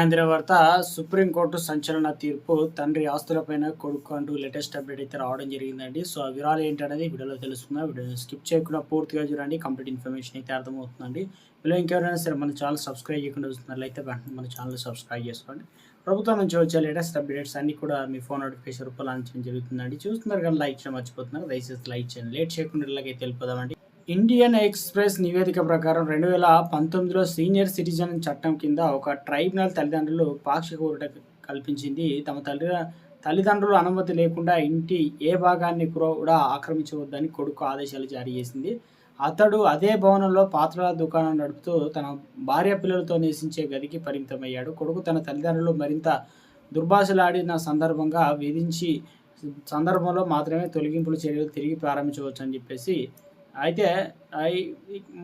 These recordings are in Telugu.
కేంద్ర వార్త. సుప్రీంకోర్టు సంచలన తీర్పు తండ్రి ఆస్తులపైన కొడుకు అంటూ లేటెస్ట్ అప్డేట్ అయితే రావడం జరిగిందండి. సో ఆ వివరాలు ఏంటనేది వీడియోలో తెలుసుకుందాం. వీడియో స్కిప్ చేయకుండా పూర్తిగా చూడండి. కంప్లీట్ ఇన్ఫర్మేషన్ అయితే అర్థమవుతుందండి. వీళ్ళు ఇంకెవరైనా సరే మన ఛానల్ సబ్స్క్రైబ్ చేయకుండా చూస్తున్నట్లయితే వెంటనే మన ఛానల్ సబ్స్క్రైబ్ చేసుకోండి. ప్రభుత్వం నుంచి వచ్చే లేటెస్ట్ అప్డేట్స్ అన్ని కూడా మీ ఫోన్ నోటిఫికేషన్ రూపంలో అందించడం జరుగుతుందండి. చూస్తున్నారు కానీ లైక్ చేయడం మర్చిపోతున్నారు. దయచేసి లైక్ చేయండి. లేట్ చేయకుండా ఇళ్ళకైతే వెళ్ళిపోదామండి. ఇండియన్ ఎక్స్ప్రెస్ నివేదిక ప్రకారం రెండు వేల పంతొమ్మిదిలో సీనియర్ సిటిజన్ చట్టం కింద ఒక ట్రైబ్యునల్ తల్లిదండ్రులు పాక్షిక ఊరట కల్పించింది. తమ తల్లి తల్లిదండ్రుల అనుమతి లేకుండా ఇంటి ఏ భాగాన్ని కూడా ఆక్రమించవద్దని కొడుకు ఆదేశాలు జారీ చేసింది. అతడు అదే భవనంలో పాత్రల దుకాణం నడుపుతూ తన భార్య పిల్లలతో నివసించే గదికి పరిమితమయ్యాడు. కొడుకు తన తల్లిదండ్రులు మరింత దుర్భాషలాడిన సందర్భంగా విధించి సందర్భంలో మాత్రమే తొలగింపుల చర్యలు తిరిగి ప్రారంభించవచ్చు అని చెప్పేసి అయితే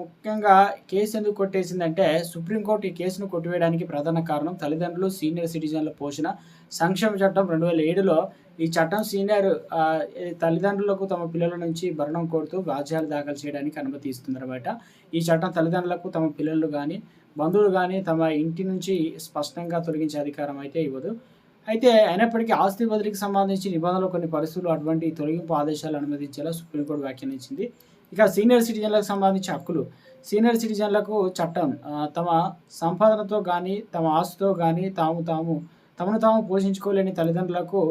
ముఖ్యంగా కేసు ఎందుకు కొట్టేసిందంటే సుప్రీంకోర్టు ఈ కేసును కొట్టివేయడానికి ప్రధాన కారణం తల్లిదండ్రులు సీనియర్ సిటిజన్ల పోషణ. సంక్షేమ చట్టం రెండు వేల ఏడులో ఈ చట్టం సీనియర్ తల్లిదండ్రులకు తమ పిల్లల నుంచి భరణం కోరుతూ వ్యాజ్యాలు దాఖలు చేయడానికి అనుమతి ఇస్తుందన్నమాట. ఈ చట్టం తల్లిదండ్రులకు తమ పిల్లలు కానీ బంధువులు కానీ తమ ఇంటి నుంచి స్పష్టంగా తొలగించే అధికారం అయితే ఇవ్వదు. అయితే అయినప్పటికీ ఆస్తి బదిలీకి సంబంధించి నిబంధనలు కొన్ని పరిస్థితులు అటువంటి తొలగింపు ఆదేశాలు అనుమతించేలా సుప్రీంకోర్టు వ్యాఖ్యానించింది. ఇక సీనియర్ సిటిజన్లకు సంబంధించిన హక్కులు. సీనియర్ సిటిజన్లకు చట్టం తమ సంపాదనతో కానీ తమ ఆస్తితో కానీ తాము తాము తమను తాము పోషించుకోలేని తల్లిదండ్రులకు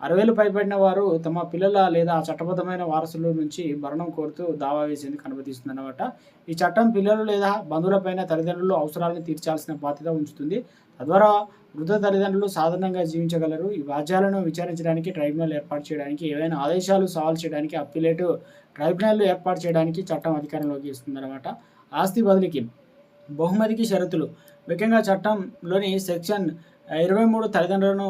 అరవేలు పైబడిన వారు తమ పిల్లల లేదా చట్టబద్ధమైన వారసుల నుంచి భరణం కోరుతూ దావా వేసేందుకు అనుమతిస్తుంది అన్నమాట ఈ చట్టం పిల్లలు లేదా బంధువులపైన తల్లిదండ్రులు అవసరాలను తీర్చాల్సిన బాధ్యత ఉంచుతుంది. తద్వారా వృద్ధ తల్లిదండ్రులు సాధారణంగా జీవించగలరు. ఈ వ్యాజ్యాలను విచారించడానికి ట్రైబ్యునల్ ఏర్పాటు చేయడానికి ఏవైనా ఆదేశాలు సాల్వ్ చేయడానికి అప్పిలేటు ట్రైబ్యునల్ ఏర్పాటు చేయడానికి చట్టం అధికారంలోకి ఇస్తుందన్నమాట ఆస్తి బదిలీకి బహుమతికి షరతులు. ముఖ్యంగా చట్టంలోని సెక్షన్ ఇరవై మూడు తల్లిదండ్రులను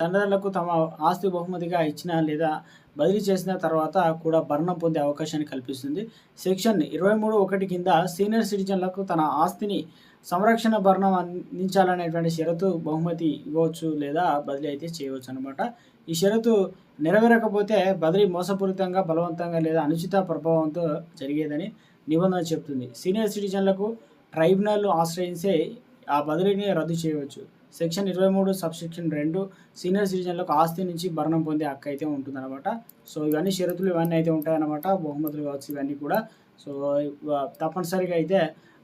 తల్లిదండ్రులకు తమ ఆస్తి బహుమతిగా ఇచ్చిన లేదా బదిలీ చేసిన తర్వాత కూడా భరణం పొందే అవకాశాన్ని కల్పిస్తుంది. సెక్షన్ ఇరవై మూడు ఒకటి కింద సీనియర్ సిటిజన్లకు తన ఆస్తిని సంరక్షణ భరణం అందించాలనేటువంటి షరతు బహుమతి ఇవ్వచ్చు లేదా బదిలీ అయితే చేయవచ్చు అనమాట ఈ షరతు నెరవేరకపోతే బదిలీ మోసపూరితంగా బలవంతంగా లేదా అనుచిత ప్రభావంతో జరిగేదని నిబంధన చెప్తుంది. సీనియర్ సిటిజన్లకు ట్రైబ్యునల్ ఆశ్రయించే ఆ బదిలీని రద్దు చేయవచ్చు. సెక్షన్ ఇరవై మూడు సబ్సెక్షన్ రెండు సీనియర్ సిటిజన్లకు ఆస్తి నుంచి భరణం పొందే హక్కు అయితే ఉంటుందన్నమాట. సో ఇవన్నీ షరతులు ఇవన్నీ అయితే ఉంటాయన్నమాట. బహుమతులు కావచ్చు ఇవన్నీ కూడా. సో తప్పనిసరిగా అయితే